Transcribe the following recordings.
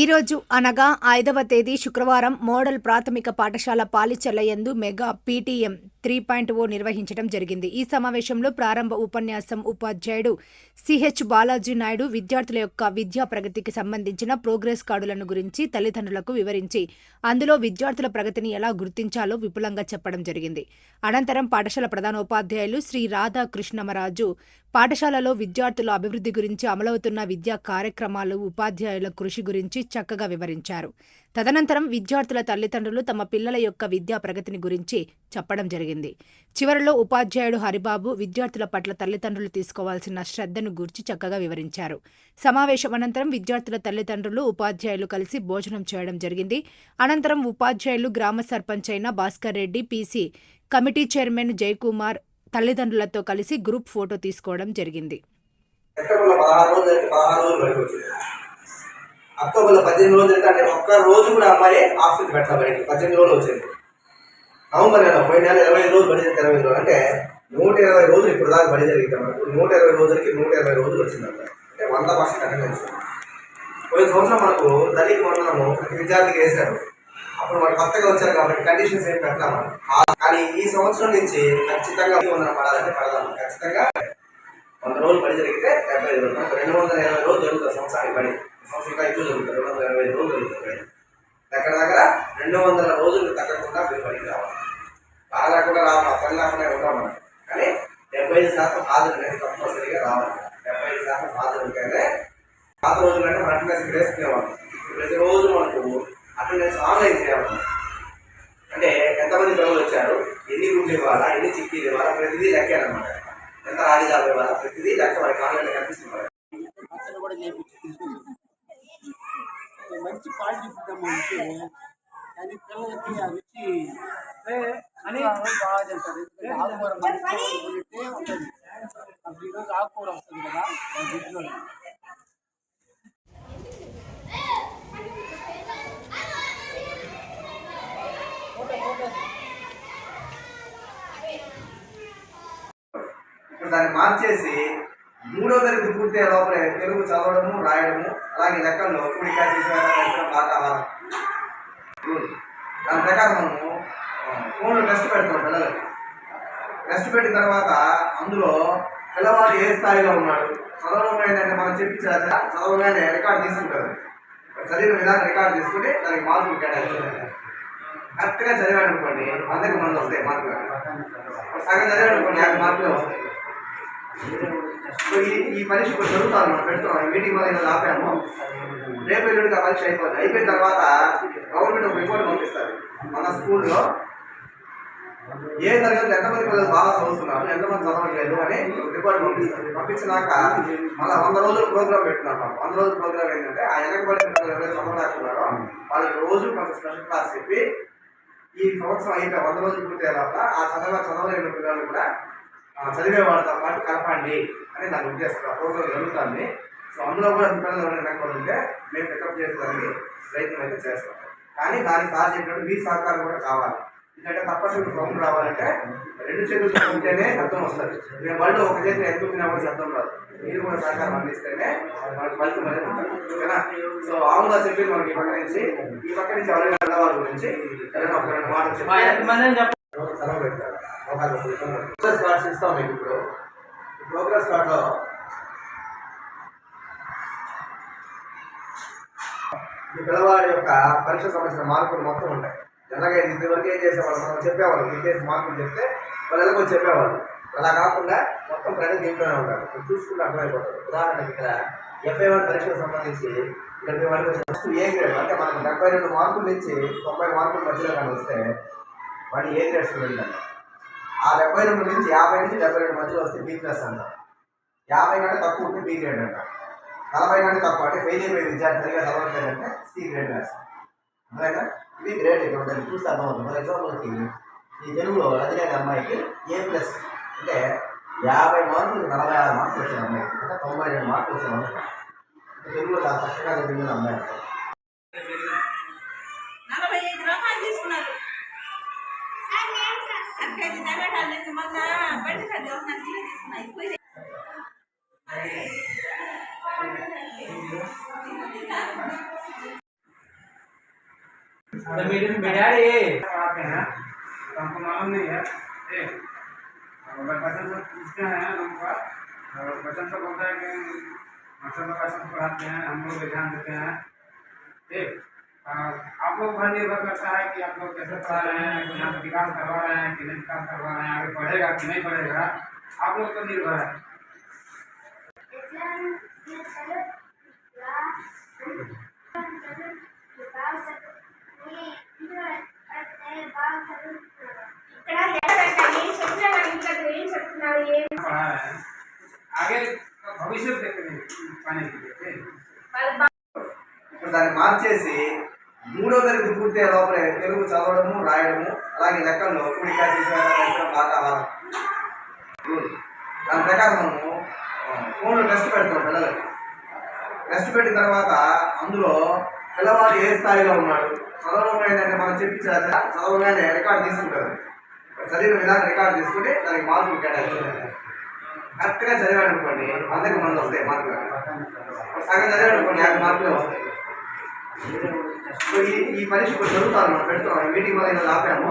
ఈరోజు అనగా ఐదవ తేదీ శుక్రవారం మోడల్ ప్రాథమిక పాఠశాల పాలిచెల్లయందు mega PTM three point o నిర్వహించడం జరిగింది. ఈ సమావేశంలో ప్రారంభ ఉపన్యాసం ఉపాధ్యాయుడు సిహెచ్ బాలాజీ నాయుడు విద్యార్థుల యొక్క విద్యా ప్రగతికి సంబంధించిన ప్రోగ్రెస్ కార్డులను గురించి తల్లిదండ్రులకు వివరించి అందులో విద్యార్థుల ప్రగతిని ఎలా గుర్తించాలో విపులంగా చెప్పడం జరిగింది. అనంతరం పాఠశాల ప్రధానోపాధ్యాయులు శ్రీ రాధాకృష్ణమరాజు పాఠశాలలో విద్యార్థుల అభివృద్ధి గురించి అమలవుతున్న విద్యా కార్యక్రమాలు ఉపాధ్యాయుల కృషి గురించి చక్కగా వివరించారు. తదనంతరం విద్యార్థుల తల్లిదండ్రులు తమ పిల్లల యొక్క విద్యా ప్రగతిని గురించి చెప్పడం జరిగింది. చివరలో ఉపాధ్యాయుడు హరిబాబు విద్యార్థుల పట్ల తల్లిదండ్రులు తీసుకోవాల్సిన శ్రద్ధను గూర్చి చక్కగా వివరించారు. సమావేశం అనంతరం విద్యార్థుల తల్లిదండ్రులు ఉపాధ్యాయులు కలిసి భోజనం చేయడం జరిగింది. అనంతరం ఉపాధ్యాయులు గ్రామ సర్పంచ్ అయిన Bhaskar Reddy PC committee chairman Jayakumar తల్లిదండ్రులతో కలిసి గ్రూప్ ఫోటో తీసుకోవడం జరిగింది. సెప్టెంబర్లో రోజులు అక్టోబర్లో పద్దెనిమిది రోజులు అంటే ఒక్క రోజు కూడా అమ్మాయి ఆఫీస్ పెట్టాలి బయటికి పద్దెనిమిది రోజులు వచ్చింది. నవంబర్ నెల పోయిన నెల ఇరవై రోజులు బడి జరిగింది ఇరవై రోజులు. అంటే నూట ఇరవై రోజులు ఇప్పుడు దాకా బడి జరిగింది మనకు నూట ఇరవై రోజులకి నూట ఇరవై రోజులు వచ్చింది అమ్మాయి. అంటే వంద పర్సెంట్ అటెండెన్స్. పోయిన సంవత్సరం మనకు దళిత మండలము ప్రతి విద్యార్థికి వేశారు. అప్పుడు మనకు కొత్తగా వచ్చారు కాబట్టి కండిషన్స్ ఏం పెట్టాము కానీ ఈ సంవత్సరం నుంచి ఖచ్చితంగా వందన పడాలంటే పడదాము ఖచ్చితంగా వంద రోజులు పడి జరిగితే డెబ్బై ఐదు రోజులు. మనకు రెండు వందల ఇరవై రోజులు జరుగుతుంది సంవత్సరానికి పడి. సంవత్సరం ఎక్కువ జరుగుతుంది రెండు వందల ఇరవై ఐదు రోజులు జరుగుతుంది దగ్గర దగ్గర రెండు వందల రోజులు తగ్గకుండా మీరు పడికి రావాలి. బాగా కూడా రావాలి. పని లేకుండా ఉంటాం మనం. కానీ డెబ్బై ఐదు శాతం హాజరు అనేది కంపల్సరీగా రావాలి. డెబ్బై ఐదు శాతం హాజరు ఉంటేనే పాత రోజులు అంటే అటెండెన్స్ ఇక్కడ వేసుకునేవాళ్ళం ప్రతిరోజు మనకు అటెండెన్స్ ఆన్లైన్ చేయాలి మనం. అంటే ఎంతమంది పిల్లలు వచ్చారు? ఎన్ని గుడ్లు ఇవ్వాలా? ఎన్ని చిక్కీలు ఇవ్వాలా? ప్రతిదీ లెక్కేనమాట ఎంత రాజీ జాబ్ ఇవ్వాలా? ప్రతిదీ లెక్క మనకి ఆన్లైన్లో కనిపిస్తుంది మంచి క్వాలిటీ పిల్లలకి ఆ రుచి అని బాగా తింటారు ఎందుకంటే ఆకుకూర ఉంటుంది అప్పుడు ఈరోజు ఆకుకూర వస్తుంది కదా గుడ్లో ఇప్పుడు దాన్ని మార్చేసి మూడో తరగతి పూర్తయ్యే లోపలే తెలుగు చదవడము రాయడము అలాగే లెక్కల్లో కూడిక తీసివేయడం బాగా దాని ప్రకారం మనము ఫోన్లో టెస్ట్ పెడతాం పిల్లలకి. టెస్ట్ పెట్టిన తర్వాత అందులో పిల్లవాడు ఏ స్థాయిలో ఉన్నాడు? చదవడం ఏంటంటే మనం చెప్పించాలి చదవగానే రికార్డు తీసుకుంటారు. చదివిన విధానం రికార్డు తీసుకుని దానికి మార్కులు కేటాయిస్తారు కరెక్ట్గా చదివాడు అనుకోండి అందరికి మంది వస్తాయి మార్కులు. సగం చదివాడు అనుకోండి యాభై మార్కులే వస్తాయి. సో ఈ ఈ పరీక్ష ఇప్పుడు జరుగుతాను మనం పెడుతున్నాం ఈ మీటింగ్ వల్ల ఈరోజు ఆపాము. రేపు ఎల్లుడికి ఆ పరీక్ష అయిపోతుంది అయిపోయిన తర్వాత గవర్నమెంట్ ఒక రిపోర్ట్ పంపిస్తారు మన స్కూల్లో ఏ తరగతి ఎంతమంది పిల్లలు బాగా చదువుతున్నారు ఎంతమంది చదవట్లేదు అని రిపోర్ట్ పంపిస్తారు పంపించినాక మళ్ళీ వంద రోజులు ప్రోగ్రామ్ పెట్టుకున్నాం మనం. వంద రోజుల ప్రోగ్రామ్ ఏంటంటే ఆ వెనకబడిన పిల్లలు ఎవరైతే చదవలేకున్నారో వాళ్ళకి రోజు కొంత స్పెషల్ క్లాస్ చెప్పి ఈ సంవత్సరం అయితే వంద రోజులు పూర్తయ్యేలాగా ఆ చదవ చదవలేని పిల్లలు కూడా చదివే వాళ్ళతో పాటు కలపండి అని దాని ఉద్దేశం ఆ ప్రోగ్రామ్ జరుగుతుంది. సో అందులో కూడా పిల్లలు ఎవరైనా ఉంటే మేము పికప్ చేసేదానికి ప్రయత్నం అయితే చేస్తాం కానీ దానికి సార్ చెప్పినట్టు మీ సహకారం కూడా కావాలి. ఎందుకంటే తప్పనిసరి సౌండ్ రావాలంటే రెండు చేతులు ఉంటేనే శబ్దం వస్తుంది. మేము వాళ్ళు ఒక చేతి ఎంత తినప్పుడు శబ్దం రాదు. మీరు కూడా సహకారం అందిస్తేనే మనకి ఫలితం అనేది ఉంటుంది. ఓకేనా? సో ఆవుగా చెప్పి మనకి ఈ పక్క నుంచి. ఈ పక్క నుంచి ఎవరైనా గురించి ఎవరైనా ఒక రెండు మాటలు చెప్పి సెలవు పెడతారు. అవకాశం ప్రోగ్రెస్ కార్డ్స్ ఇస్తాం మీకు ఇప్పుడు. ప్రోగ్రెస్ కార్డులో మీ పిల్లవాడి యొక్క పరీక్ష సంబంధించిన మార్కులు మొత్తం ఉంటాయి. జనరల్గా ఇది వరకు ఏం చేసేవాళ్ళు? మనం చెప్పేవాళ్ళు. విద్యేసి మార్కులు చెప్తే వాళ్ళు ఎలా చెప్పేవాళ్ళు. అలా కాకుండా మొత్తం ప్రజలు దీంట్లోనే ఉంటారు ఇప్పుడు చూసుకుంటే అర్థమైపోతుంది. ఉదాహరణకి ఇక్కడ ఎఫ్ఐ వన్ పరీక్షకు సంబంధించి ఇక్కడ మీ వాడికి ఫస్ట్ ఏ గ్రేడ్ అంటే మనకు డెబ్బై రెండు మార్కుల నుంచి తొంభై మార్కుల మధ్యలో కానీ వస్తే వాడి ఏ గ్రేడ్ స్టూడెంట్ అంటే ఆ డెబ్బై రెండు నుంచి యాభై నుంచి డెబ్బై రెండు మధ్యలో వస్తే బీ ప్లస్ అంట. యాభై కంటే తక్కువ ఉంటే బీ గ్రేడ్ అంట. నలభై కంటే తక్కువ అంటే ఫెయిల్ అయిపోయి విద్యార్థి సరిగా చదవట్లేదంటే సి గ్రేడ్ రాస్తాం అలాగే ఇవి గ్రేడ్ ఇక్కడ ఉంటుంది చూస్తే అర్థమవుతుంది. ఫర్ ఎగ్జాంపుల్కి ఈ తెలుగులో రజనీ అమ్మాయికి ఏ ప్లస్ అంటే యాభై మార్కులు నలభై ఆరు మార్కులు వచ్చిన అమ్మాయి. అంటే తొంభై రెండు మార్కులు వచ్చిన అమ్మాయి. తెలుగులో చాలా చక్కగా చదివిన అమ్మాయి. तो मेरे मेरे డాడీ आते हैं तो हमको मालूम नहीं है ए बच्चन से पूछते हैं हमको और बच्चन से बोलता है। कि मास्टर लोग ऐसा पढ़ाते हैं हम लोग ध्यान देते हैं। ए आप लोग पर निर्भर करता है कि आप लोग कैसे पढ़ा रहे हैं कि यहाँ पे विकास करवा रहे हैं कि नहीं विकास करवा रहे हैं आगे पढ़ेगा कि नहीं पढ़ेगा आप लोग पर निर्भर है ఇక్కడ ఎక్కడంటే ఏం చెప్పినా కానీ ఇంకా ఏం చెప్తున్నారు ఏం पढ़ा रहे हैं आगे का भविष्य देखने पाने के लिए వాళ్ళ బా- ఇప్పుడు దాన్ని మార్చేసి రెండో తరగతి పూర్తయ్యే లోపలే తెలుగు చదవడము రాయడము అలాగే లెక్కల్లో కూడిక తీసుకోవడం బాగా దాని ప్రకారం మనము ఫోన్లో టెస్ట్ పెడతాం పిల్లలకి. టెస్ట్ పెట్టిన తర్వాత అందులో పిల్లవాడు ఏ స్థాయిలో ఉన్నాడు? చదవడం ఏంటంటే మనం చెప్పించా చదవగానే రికార్డు తీసుకుంటారు. చదివిన విధానం రికార్డు తీసుకుంటే దానికి మార్కులు కేటాయిస్తారు. కరెక్ట్గా చదివాడు అనుకోండి అందరికి మంది వస్తాయి మార్కులు. సగం చదివాడు అనుకోండి యాభై మార్కులే వస్తాయి. సో ఈ ఈ పరీక్ష ఇప్పుడు చదువుతారు మనం పెడుతున్నాం ఈ మీటింగ్ వల్ల ఇలా ఆపాము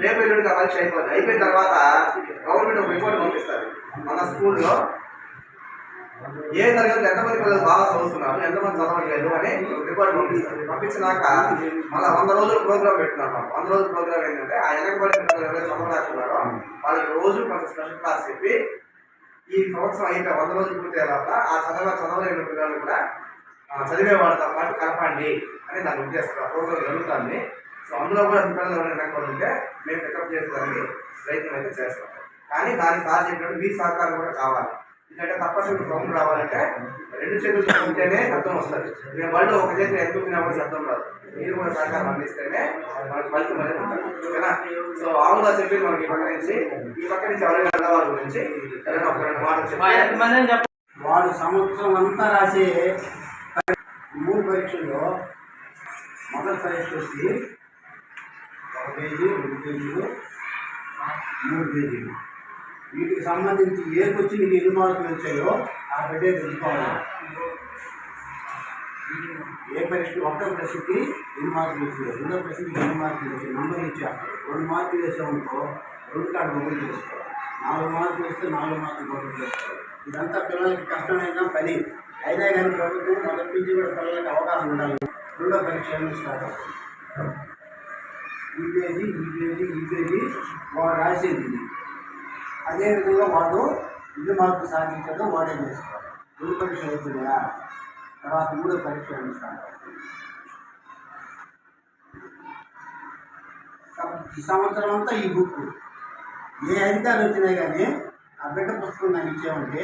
రేపు ఎల్లుడికి ఆ పరీక్ష అయిపోతుంది అయిపోయిన తర్వాత గవర్నమెంట్ ఒక రిపోర్ట్ పంపిస్తారు మన స్కూల్లో ఏ తరగతిలో ఎంతమంది పిల్లలు బాగా చదువుతున్నారు ఎంతమంది చదవట్లేదు అని రిపోర్ట్ పంపిస్తారు పంపించినాక మళ్ళీ వంద రోజులు ప్రోగ్రామ్ పెట్టుకున్నాం మనం. వంద రోజుల ప్రోగ్రామ్ ఏంటంటే ఆ వెనకబడిన పిల్లలు ఎవరైతే చదవలేకున్నారో వాళ్ళకి రోజు కొంచెం స్పెషల్ క్లాస్ చెప్పి ఈ సంవత్సరం అయిపోయి వంద రోజులు పూర్తి తర్వాత ఆ చదవ చదవలేని పిల్లలు కూడా ఆ, చదివే వాళ్ళతో పాటు కలపండి అని దాని ఉద్దేశం ఆ ప్రోగ్రామ్ జరుగుతుంది. సో అందులో కూడా పిల్లలు ఎవరైనా ఉంటే మేము పికప్ చేసేదానికి ప్రయత్నం అయితే చేస్తాం. కానీ దానికి సార్ చెప్పినట్టు మీ సహకారం కూడా కావాలి. ఎందుకంటే తప్పనిసరి సౌండ్ రావాలంటే రెండు చేతులు ఉంటేనే శబ్దం వస్తుంది. మేము వాళ్ళు ఒక చేతి ఎందుకున్నా కూడా శబ్దం రాదు. మీరు కూడా సహకారం అందిస్తేనే మనకి ఫలితం అనేది ఉంటుంది. ఓకేనా? సో ఆవుగా చెప్పి మనకి ఈ పక్క నుంచి. ఈ పక్క నుంచి ఎవరైనా వెళ్ళవారి గురించి ఎవరైనా ఒక రెండు మాటలు చెప్పి వాడు సంవత్సరం అంతా రాసే మూడు పరీక్షల్లో మొదటి పరీక్ష వచ్చి ఒక పేజీ రెండు పేజీలు మూడు పేజీలు. వీటికి సంబంధించి ఏ క్వశ్చన్కి ఎన్ని మార్కులు వచ్చాయో ఆ బిడ్డే తెలుసుకోవాలి. ఏ పరీక్ష ఒకటో ప్రశ్నకి ఎన్ని మార్కులు వచ్చాయో రెండో ప్రశ్నకి ఎన్ని మార్కులు వచ్చాయి నంబర్ ఇచ్చా రెండు మార్కులు వేసామనుకో రెండు కార్డు బొమ్మలు చేసుకోవాలి నాలుగు మార్కులు వస్తే నాలుగు మార్కులు బొమ్మలు చేసుకోవాలి ఇదంతా పిల్లలకి కష్టమైన పని. అయినా కానీ ప్రభుత్వం మొదటి నుంచి కూడా పిల్లలకి అవగాహన ఉండాలి. రెండో పరీక్ష అనేది స్టార్ట్ ఈ పేజీ ఈ పేజీ ఈ పేజీ వాడు రాసేది. అదేవిధంగా వాడు ఇది మార్పు సాధించాడో వాడే చేసుకోవాలి రెండు పరీక్ష అవుతుందా తర్వాత మూడో పరీక్ష అనేది స్టార్ట్ ఈ సంవత్సరం అంతా ఈ బుక్ ఏ అధికారులు వచ్చినాయి కానీ ఆ బిడ్డ పుస్తకం నాకు ఇచ్చామంటే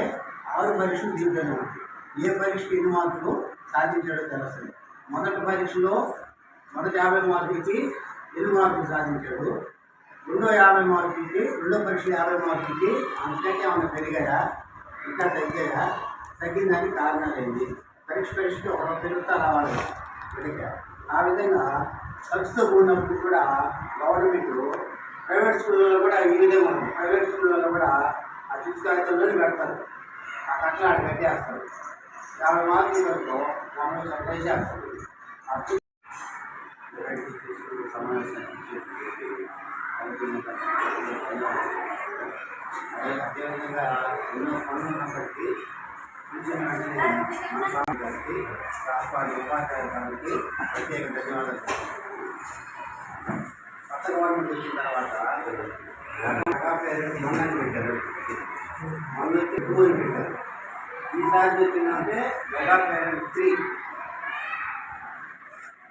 ఆరు పరీక్షలు దీంట్లోనే ఉంటాయి. ఏ పరీక్షకి ఎన్ని మార్కులు సాధించాడో తెలుస్తుంది. మొదటి పరీక్షలో మొదటి యాభై మార్కులకి ఎన్ని మార్కులు సాధించాడు? రెండో యాభై మార్కులకి రెండో పరీక్ష యాభై మార్కులకి అంతకంటే ఏమైనా పెరిగాయా? ఇంకా తగ్గాయా? తగ్గిందని కారణాలు ఏంటి పరీక్ష పరీక్షకి ఒక పెరుగుతా రావాలి. పెరిగా. ఆ విధంగా ఖర్చుతో కూడినప్పుడు కూడా గవర్నమెంట్ ప్రైవేట్ స్కూళ్ళలో కూడా ఈ విధంగా ఉంది. ప్రైవేట్ స్కూళ్ళలో కూడా ఆ చిచ్చు కాగితంలోనే పెడతారు. ఆ కట్టలు ఆడ కట్టేస్తారు. యాభై మార్కులు వరకు మమ్మల్ని సప్లై చేస్తారు అదేవిధంగా ఎన్నో పనులు ఉన్నప్పటికీ గారికి ఉపాధ్యాయుల గారికి ప్రత్యేక ధన్యవాదాలు కొత్త గవర్నమెంట్ వచ్చిన తర్వాత మెగా పెట్టారు మొన్న టూ అని పెట్టారు ఈసారి వచ్చిందంటే మెగా పేరెంట్ త్రీ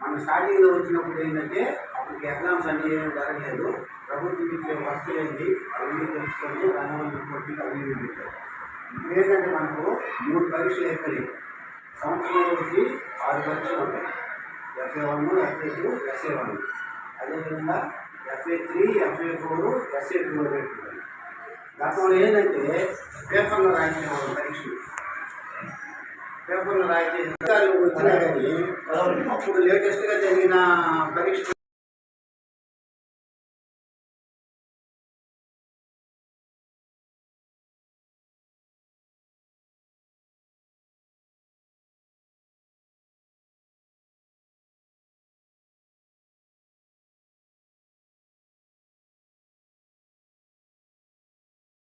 మన స్టార్టింగ్లో వచ్చినప్పుడు ఏంటంటే అప్పటికి ఎగ్జామ్స్ అన్ని ఏం జరగలేదు. ప్రభుత్వం ఇచ్చే వస్తువులు ఏంటి అవన్నీ తెలుసుకొని దానివల్ల రిపోర్ట్కి అవి పెట్టారు. ఏంటంటే మనకు మూడు పరీక్షలు అయిపోయాయి సంవత్సరంలో వచ్చి ఆరు పరీక్షలు ఉంటాయి. FA one FA two SA one అదేవిధంగా FA three FA four SA two అనేటువంటి గతంలో ఏంటంటే పేపర్లో రాసిన పరీక్షలు. పేపర్లో అధికారులు వచ్చినా కానీ అప్పుడు లేటెస్ట్గా జరిగిన పరీక్ష